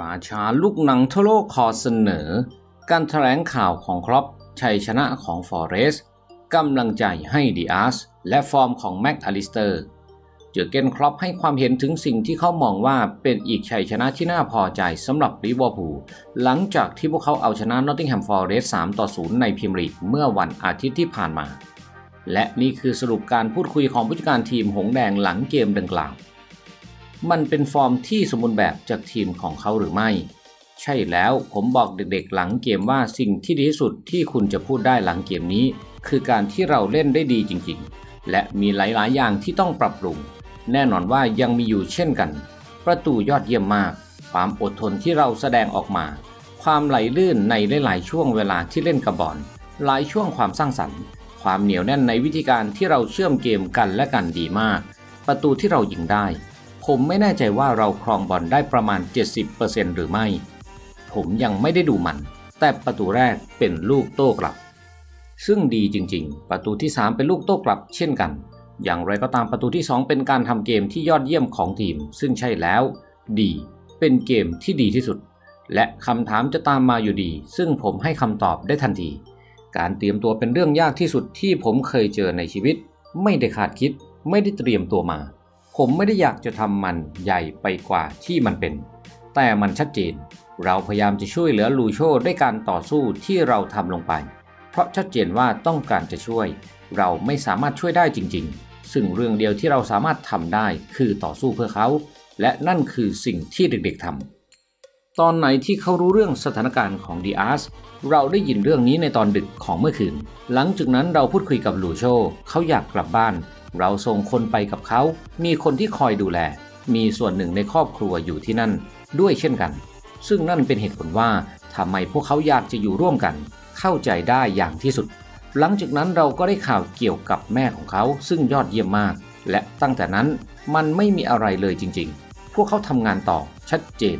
ราชาลูกหนังทั่วโลกขอเสนอ การแถลงข่าวของครอปชัยชนะของฟอเรส์กำลังใจให้ดีอาร์สและฟอร์มของแม็กอลิสเตอร์ เจอเกนครอปให้ความเห็นถึงสิ่งที่เขามองว่าเป็นอีกชัยชนะที่น่าพอใจสำหรับลิเวอร์พูลหลังจากที่พวกเขาเอาชนะนอตติงแฮมฟอเรสต์3ต่อ0ในพรีเมียร์ลีกเมื่อวันอาทิตย์ที่ผ่านมา และนี่คือสรุปการพูดคุยของผู้จัดการทีมหงแดงหลังเกมดังกล่าว มันเป็นฟอร์มที่สมบูรณ์แบบจากทีมของเขาหรือไม่ ใช่แล้วผมบอกเด็กๆหลังเกมว่าสิ่งที่ดีที่สุดที่คุณจะพูดได้หลังเกมนี้ คือการที่เราเล่นได้ดีจริงๆ และมีหลายๆ อย่างที่ต้องปรับปรุง แน่นอนว่ายังมีอยู่เช่นกัน ประตูยอดเยี่ยมมาก ความอดทนที่เราแสดงออกมา ความไหลลื่นในหลายๆช่วงเวลาที่เล่นกับบอลหลายช่วงความสร้างสรรค์ความเหนียวแน่นในวิธีการที่เราเชื่อมเกมกันและกันดีมาก ประตูที่เรายิงได้ ผมไม่แน่ใจว่าเราครองบอลได้ประมาณ 70%หรือไม่ ผมยังไม่ได้ดูมัน แต่ประตูแรกเป็นลูกโต้กลับ ซึ่งดีจริงๆ ประตูที่ 3 เป็นลูกโต้กลับ เช่นกัน อย่างไรก็ตามประตูที่ 2 เป็นการทำเกมที่ยอดเยี่ยมของทีม ซึ่งใช่แล้ว ดี เป็นเกมที่ดีที่สุด และคำถามจะตามมาอยู่ดี ซึ่งผมให้คำตอบได้ทันที การเตรียมตัวเป็นเรื่องยากที่สุดที่ผมเคยเจอในชีวิต ไม่ได้คาดคิด ไม่ได้เตรียมตัวมา ผมไม่ได้อยากจะทำมันใหญ่ไปกว่าที่มันเป็น แต่มันชัดเจน เราพยายามจะช่วยเหลือลูโชด้วยการต่อสู้ที่เราทำลงไป เพราะชัดเจนว่าต้องการจะช่วย เราไม่สามารถช่วยได้จริง ๆ ซึ่งเรื่องเดียวที่เราสามารถทำได้คือต่อสู้เพื่อเขา และนั่นคือสิ่งที่เด็กๆทำตอนไหนที่เขารู้เรื่องสถานการณ์ของดีอาร์สเราได้ยินเรื่องนี้ในตอนดึกของเมื่อคืน หลังจากนั้นเราพูดคุยกับลูโชเขาอยากกลับบ้าน เราส่งคนไปกับเขา มีคนที่คอยดูแล มีส่วนหนึ่งในครอบครัวอยู่ที่นั่น ด้วยเช่นกัน ซึ่งนั่นเป็นเหตุผลว่าทำไมพวกเขาอยากจะอยู่ร่วมกัน เข้าใจได้อย่างที่สุด หลังจากนั้นเราก็ได้ข่าวเกี่ยวกับแม่ของเขา ซึ่งยอดเยี่ยมมาก และตั้งแต่นั้นมันไม่มีอะไรเลยจริง ๆ พวกเขาทำงานต่อชัดเจน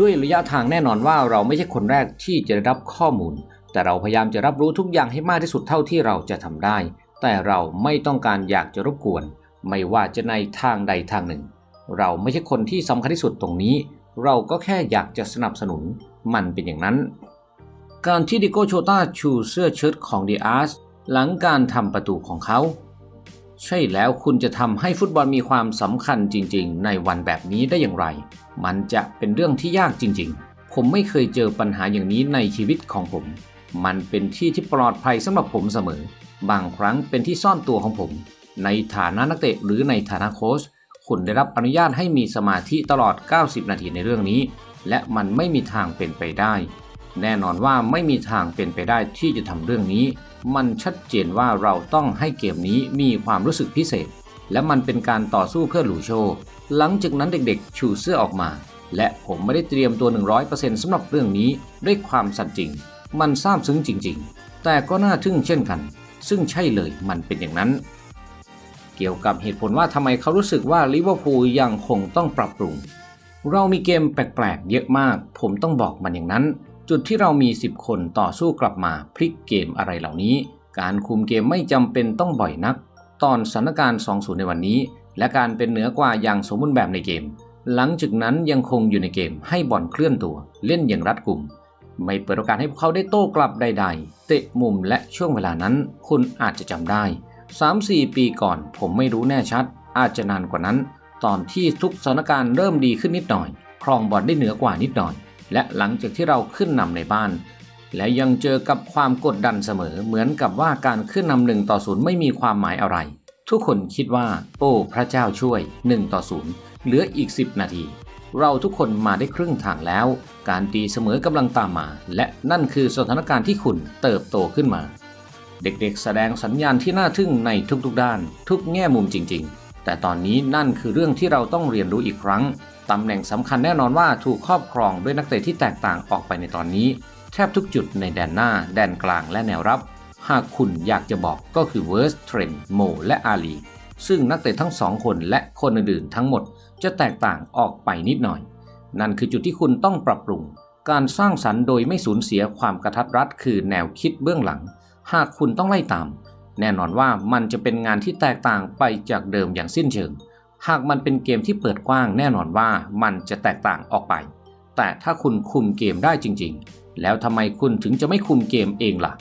ด้วยระยะทางแน่นอนว่าเราไม่ใช่คนแรกที่จะได้รับข้อมูล แต่เราพยายามจะรับรู้ทุกอย่างให้มากที่สุดเท่าที่เราจะทำได้ แต่เราไม่ต้องการอยากจะรบกวน ไม่ว่าจะในทางใดทางหนึ่ง เราไม่ใช่คนที่สำคัญที่สุดตรงนี้ เราก็แค่อยากจะสนับสนุนมันเป็นอย่างนั้น การที่ดิโกโชตาชูเสื้อเชิ้ตของดีอาร์สหลังการทำประตูของเขา ใช่แล้วคุณจะทำให้ฟุตบอลมีความสำคัญจริง ๆ ในวันแบบนี้ได้อย่างไร มันจะเป็นเรื่องที่ยากจริง ๆ ผมไม่เคยเจอปัญหาอย่างนี้ในชีวิตของผม มันเป็นที่ที่ปลอดภัยสำหรับผมเสมอ บางครั้งเป็นที่ซ่อนตัวของผม ในฐานะนักเตะหรือในฐานะโค้ชคุณได้รับอนุญาตให้มีสมาธิตลอด 90 นาทีในเรื่องนี้ และมันไม่มีทางเป็นไปได้ แน่นอนว่าไม่มีทางเป็นไปได้ที่จะทำเรื่องนี้ มันชัดเจนว่าเราต้องให้เกมนี้มีความรู้สึกพิเศษ และมันเป็นการต่อสู้เพื่อหลูโช หลังจากนั้นเด็กๆ ชูเสื้อออกมา และผมไม่ได้เตรียมตัว 100%สำหรับเรื่องนี้ด้วยความสัตย์จริง มันซาบซึ้งจริง ๆ แต่ก็น่าทึ่งเช่นกัน ซึ่งใช่เลยมันเป็นอย่างนั้น เกี่ยวกับเหตุผลว่าทำไมเขารู้สึกว่าลิเวอร์พูลยังคงต้องปรับปรุง เรามีเกมแปลกๆ เยอะมาก ผมต้องบอกมันอย่างนั้น จุดที่เรามี 10 คนต่อสู้กลับมาพลิกเกมอะไรเหล่านี้ การคุมเกมไม่จำเป็นต้องบ่อยนัก ตอนสถานการณ์ 2-0 ในวันนี้ และการเป็นเหนือกว่าอย่างสมบูรณ์แบบในเกม หลังจากนั้นยังคงอยู่ในเกมให้บอลเคลื่อนตัว เล่นอย่างรัดกุม ไม่เปิดโอกาสให้พวกเขาได้โต้กลับใด ๆ เตะมุมและช่วงเวลานั้น คุณอาจจะจำได้ 3-4 ปีก่อนผมไม่รู้แน่ชัด อาจจะนานกว่านั้น ตอนที่ทุกสถานการณ์เริ่มดีขึ้นนิดหน่อย ครองบอลได้เหนือกว่านิดหน่อย และหลังจากที่เราขึ้นนำในบ้าน และยังเจอกับความกดดันเสมอ เหมือนกับว่าการขึ้นนำหนึ่งต่อศูนย์ไม่มีความหมายอะไร ทุกคนคิดว่า โอ้ พระเจ้าช่วย1ต่อ0เหลืออีก 10 นาที เราทุกคนมาได้ครึ่งทางแล้ว การตีเสมอกำลังตามมา และนั่นคือสถานการณ์ที่คุณเติบโตขึ้นมา เด็กๆ แสดงสัญญาณที่น่าทึ่งในทุกๆด้าน ทุกแง่มุมจริง ๆ แต่ตอนนี้นั่นคือเรื่องที่เราต้องเรียนรู้อีกครั้งตำแหน่งสำคัญแน่นอนว่าถูกครอบครองด้วยนักเตะที่แตกต่างออกไปในตอนนี้ แทบทุกจุดในแดนหน้า แดนกลางและแนวรับ หากคุณอยากจะบอกก็คือเวิร์สเทรนโมและอาลี ซึ่งนักเตะทั้งสองคนและคนอื่นๆทั้งหมดจะแตกต่างออกไปนิดหน่อย นั่นคือจุดที่คุณต้องปรับปรุง การสร้างสรรค์โดยไม่สูญเสียความกระทัดรัดคือแนวคิดเบื้องหลัง หากคุณต้องไล่ตาม แน่นอนว่ามันจะเป็นงานที่แตกต่างไปจากเดิมอย่างสิ้นเชิง หากมันเป็นเกมที่เปิดกว้างแน่นอนว่ามันจะแตกต่างออกไป แต่ถ้าคุณคุมเกมได้จริง ๆ แล้วทำไมคุณถึงจะไม่คุมเกมเองล่ะ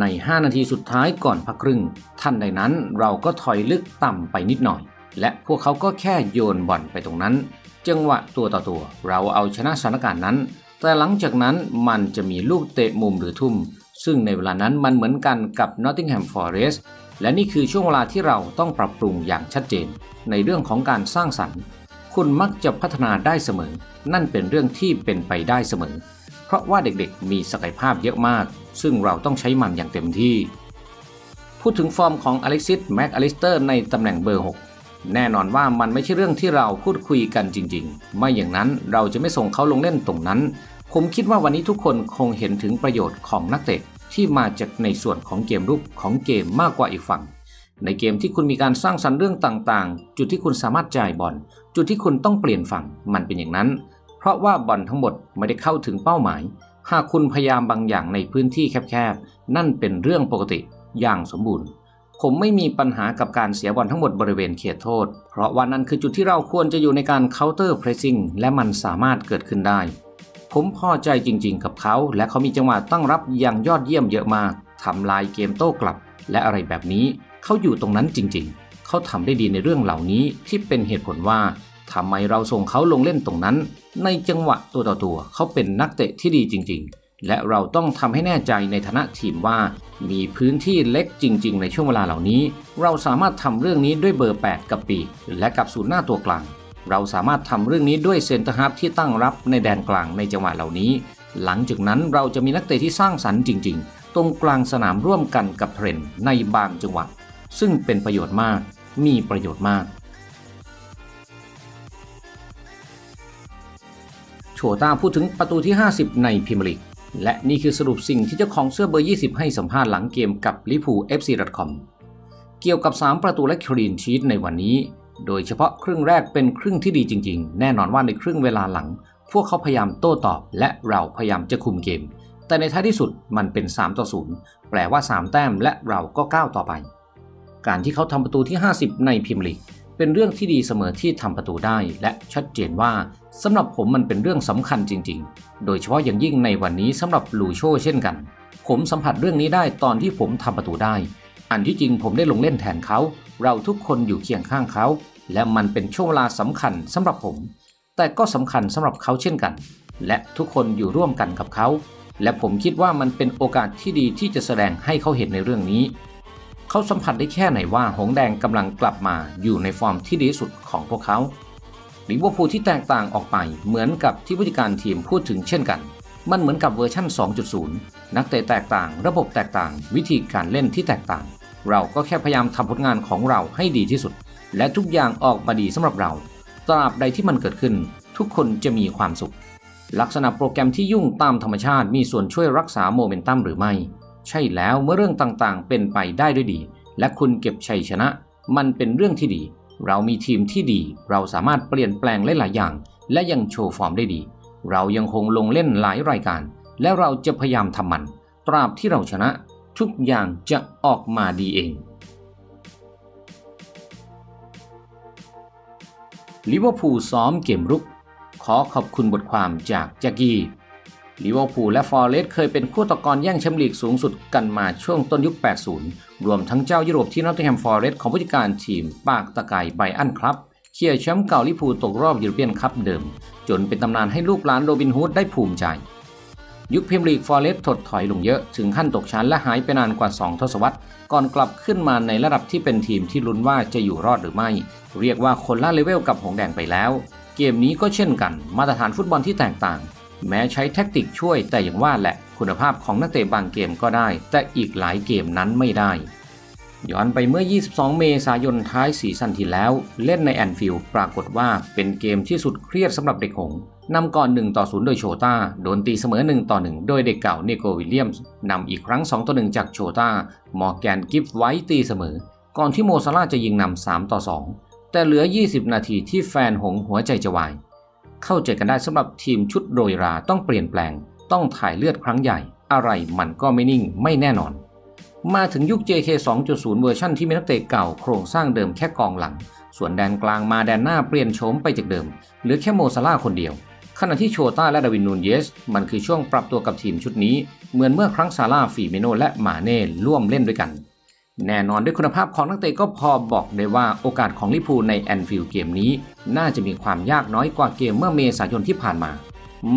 ใน 5 นาทีสุดท้ายก่อนพักครึ่ง ท่านใดนั้นเราก็ถอยลึกต่ำไปนิดหน่อย และพวกเขาก็แค่โยนบอลไปตรงนั้น จังหวะตัวต่อตัว เราเอาชนะสถานการณ์นั้น แต่หลังจากนั้นมันจะมีลูกเตะมุมหรือทุ่ม ซึ่งในเวลานั้นมันเหมือนกันกับ Nottingham Forest และนี่คือช่วงเวลาที่เราต้องปรับปรุงอย่างชัดเจน ในเรื่องของการสร้างสรรค์ คุณมักจะพัฒนาได้เสมอ นั่นเป็นเรื่องที่เป็นไปได้เสมอ เพราะว่าเด็กๆ มีศักยภาพเยอะมาก ซึ่งเราต้องใช้มันอย่างเต็มที่ พูดถึงฟอร์มของอเล็กซิสแม็กอลิสเตอร์ในตำแหน่งเบอร์ 6 แน่นอนว่ามันไม่ใช่เรื่องที่เราพูดคุยกันจริงๆ ไม่อย่างนั้นเราจะไม่ส่งเขาลงเล่นตรงนั้น ผมคิดว่าวันนี้ทุกคนคงเห็นถึงประโยชน์ของนักเตะที่มาจากในส่วนของเกมรุกของเกมมากกว่าอีกฝั่ง ในเกมที่คุณมีการสร้างสรรค์เรื่องต่างๆ จุดที่คุณสามารถจ่ายบอลจุดที่คุณต้องเปลี่ยนฝั่งมันเป็นอย่างนั้น ราะว่าบอลทั้งหมดไม่ได้เข้าถึงเป้าหมาย หากคุณพยายามบางอย่างในพื้นที่แคบๆ นั่นเป็นเรื่องปกติอย่างสมบูรณ์ ผมไม่มีปัญหากับการเสียบอลทั้งหมดบริเวณเขตโทษ เพราะว่านั่นคือจุดที่เราควรจะอยู่ในการ counter pressing และมันสามารถเกิดขึ้นได้ ผมพอใจจริงๆ กับเขา และเขามีจังหวะตั้งรับอย่างยอดเยี่ยมเยอะมากทำลายเกมโต้กลับ และอะไรแบบนี้ เขาอยู่ตรงนั้นจริงๆ เขาทำได้ดีในเรื่องเหล่านี้ที่เป็นเหตุผลว่า ทำไมเราส่งเขาลงเล่นตรงนั้น ในจังหวะตัวต่อตัวเขาเป็นนักเตะที่ดีจริง ๆ และเราต้องทำให้แน่ใจในฐานะทีมว่า มีพื้นที่เล็กจริง ๆ ในช่วงเวลาเหล่านี้ เราสามารถทำเรื่องนี้ด้วยเบอร์ 8 กับปีกและกับศูนย์หน้าตัวกลาง เราสามารถทำเรื่องนี้ด้วยเซนเตอร์ฮาร์ฟที่ตั้งรับในแดนกลางในจังหวะเหล่านี้ หลังจากนั้นเราจะมีนักเตะที่สร้างสรรค์จริง ๆ ตรงกลางสนามร่วมกันกับเทรนในบางจังหวะซึ่งเป็นประโยชน์มาก มีประโยชน์มาก โชต้าพูดถึงประตูที่ 50 ในพรีเมียร์ลีกและนี่คือสรุปสิ่งที่เจ้าของเสื้อเบอร์ 20 ให้สัมภาษณ์หลังเกมกับลิพู FC.com เกี่ยวกับ 3 ประตูและคลีนชีตในวันนี้ โดยเฉพาะครึ่งแรกเป็นครึ่งที่ดีจริง ๆ แน่นอนว่าในครึ่งเวลาหลัง พวกเขาพยายามโต้ตอบ และเราพยายามจะคุมเกม แต่ในท้ายที่สุดมันเป็น3ต่อ0แปลว่า 3 แต้มและเราก็ก้าวต่อไป การที่เขาทำประตูที่ 50 ในพรีเมียร์ลีก เป็นเรื่องที่ดีเสมอที่ทำประตูได้และชัดเจนว่าสำหรับผมมันเป็นเรื่องสำคัญจริง ๆ โดยเฉพาะอย่างยิ่งในวันนี้สำหรับลูโชเช่นกัน ผมสัมผัสเรื่องนี้ได้ตอนที่ผมทำประตูได้ อันที่จริงผมได้ลงเล่นแทนเขา เราทุกคนอยู่เคียงข้างเขา และมันเป็นช่วงเวลาสำคัญสำหรับผม แต่ก็สำคัญสำหรับเขาเช่นกัน และทุกคนอยู่ร่วมกันกับเขา และผมคิดว่ามันเป็นโอกาสที่ดีที่จะแสดงให้เขาเห็นในเรื่องนี้ เขาสัมผัสได้แค่ไหนว่าหงแดงกำลังกลับมาอยู่ในฟอร์มที่ดีสุดของพวกเขาลิเวอร์พูลที่แตกต่างออกไปเหมือนกับที่ผู้จัดการทีมพูดถึงเช่นกัน มันเหมือนกับเวอร์ชั่น 2.0 นักเตะแตกต่าง ระบบแตกต่าง วิธีการเล่นที่แตกต่าง เราก็แค่พยายามทำผลงานของเราให้ดีที่สุด และทุกอย่างออกมาดีสำหรับเรา ตราบใดที่มันเกิดขึ้น ทุกคนจะมีความสุข ลักษณะโปรแกรมที่ยุ่งตามธรรมชาติมีส่วนช่วยรักษาโมเมนตัมหรือไม่ ใช่แล้วเมื่อเรื่องต่างๆ เป็นไปได้ด้วยดี และคุณเก็บชัยชนะ มันเป็นเรื่องที่ดี เรามีทีมที่ดี เราสามารถเปลี่ยนแปลงหลายๆอย่าง และยังโชว์ฟอร์มได้ดี เรายังคงลงเล่นหลายรายการ และเราจะพยายามทำมัน ตราบที่เราชนะ ทุกอย่างจะออกมาดีเองลิเวอร์พูลซ้อมเกมรุก ขอขอบคุณบทความจากแจ็กกี้ ลิเวอร์พูลและฟอร์เรสต์เคยเป็นคู่ตะกรแย่งแชมป์ลีกสูงสุดกันมาช่วงต้นยุค 80 รวมทั้งเจ้ายุโรปที่นอตติงแฮมฟอร์เรสต์ของผู้จัดการทีมปากตะไก่ไบอันครับเคลียร์แชมป์เก่าลิเวอร์พูลตกรอบยูโรเปียนคัพเดิม จนเป็นตำนานให้ลูกหลานโรบินฮูดได้ภูมิใจ ยุคพรีเมียร์ลีกฟอร์เรสต์ถดถอยลงเยอะถึงขั้นตกชั้นและหายไปนานกว่า 2 ทศวรรษ ก่อนกลับขึ้นมาในระดับที่เป็นทีมที่ลุ้นว่าจะอยู่รอดหรือไม่ เรียกว่าคนละเลเวลกับหงแดงไปแล้ว เกมนี้ก็เช่นกัน มาตรฐานฟุตบอลที่แตกต่าง แม้ใช้แท็กติกช่วยแต่อย่างว่าแหละคุณภาพของนักเตะบางเกมก็ได้ แต่อีกหลายเกมนั้นไม่ได้ ย้อนไปเมื่อ 22 เมษายนท้ายซีซั่นที่แล้ว เล่นในแอนฟิลด์ปรากฏว่าเป็นเกมที่สุดเครียดสำหรับเด็กหงนำก่อน 1 ต่อ 0 โดยโชตาโดนตีเสมอ 1 ต่อ 1 โดยเด็กเก่าเนโกวิลเลียมส์นำอีกครั้ง 2 ต่อ 1 จากโชตามอร์แกนกิฟไว้ตีเสมอ ก่อนที่โมซาลาจะยิงนำ3ต่อ 2 แต่เหลือ 20 นาทีที่แฟนหงหัวใจจะวาย เข้าใจกันได้สำหรับทีมชุดโรยราต้องเปลี่ยนแปลง ต้องถ่ายเลือดครั้งใหญ่ อะไรมันก็ไม่นิ่งไม่แน่นอน มาถึงยุค JK 2.0 เวอร์ชั่นที่มีนักเตะเก่าโครงสร้างเดิมแค่กองหลัง ส่วนแดนกลางมาแดนหน้าเปลี่ยนโฉมไปจากเดิมเหลือแค่โมซาลาคนเดียวขณะที่โชต้าและดาวินนูนเยส มันคือช่วงปรับตัวกับทีมชุดนี้ เหมือนเมื่อครั้งซาร่าฟีเมโนและมาเน่ร่วมเล่นด้วยกัน แน่นอนด้วยคุณภาพของนักเตะก็พอบอกได้ว่าโอกาสของลิพูในแอนฟิลด์เกมนี้ น่าจะมีความยากน้อยกว่าเกมเมื่อเมษายนที่ผ่านมา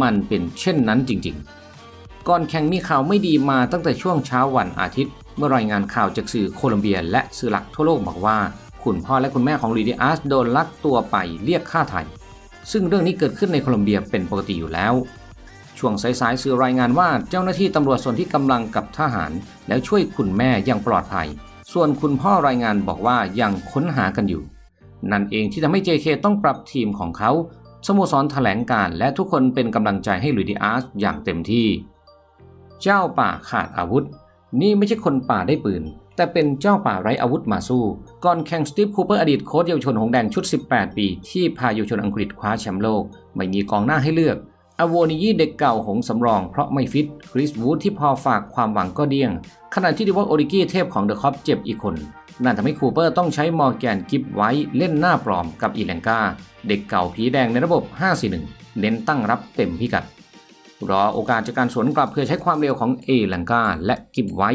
มันเป็นเช่นนั้นจริงๆ ก่อนแข่งมีข่าวไม่ดีมาตั้งแต่ช่วงเช้าวันอาทิตย์ เมื่อรายงานข่าวจากสื่อโคลอมเบียและสื่อหลักทั่วโลกบอกว่า คุณพ่อและคุณแม่ของลีดิอาสโดนลักตัวไปเรียกค่าไถ่ซึ่งเรื่องนี้เกิดขึ้นในโคลอมเบียเป็นปกติอยู่แล้วช่วงสายๆสื่อรายงานว่าเจ้าหน้าที่ตำรวจส่วนที่กำลังกับทหาร แล้วช่วยคุณแม่อย่างปลอดภัย ส่วนคุณพ่อรายงานบอกว่ายังค้นหากันอยู่ นั่นเองที่ทำให้ JK ต้องปรับทีมของเขา สโมสรแถลงการและทุกคนเป็นกำลังใจให้ลุยดิอาร์สอย่างเต็มที่ เจ้าป่าขาดอาวุธ นี่ไม่ใช่คนป่าได้ปืน แต่เป็นเจ้าป่าไร้อาวุธมาสู้ ก่อนแข่งสตีฟคูเปอร์อดีตโค้ชเยาวชนของแดงชุด 18 ปี ที่พาเยาวชนอังกฤษคว้าแชมป์โลก ไม่มีกองหน้าให้เลือก อโวนิยีเด็กเก่าหงสำรองเพราะไม่ฟิตคริสวูดที่พอฝากความหวังก็เดี้ยง ขณะที่ดิวอกโอริกี้เทพของเดอะคอปเจ็บอีกคนนั่นทำให้คูเปอร์ต้องใช้มอร์แกนกิฟไว้เล่นหน้าปลอมกับอีแลงกาเด็กเก่าผีแดงในระบบ 541 เน้นตั้งรับเต็มพิกัด รอโอกาสจากการสวนกลับเพื่อใช้ความเร็วของเอลังกาและกิบไว้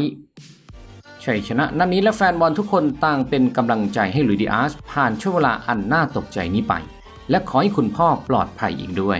ชัยชนะนัดนนี้และแฟนบอลทุกคนต่างเป็นกำลังใจให้ลุยดิอาสผ่านช่วงเวลาอันน่าตกใจนี้ไป และขอให้คุณพ่อปลอดภัยอีกด้วย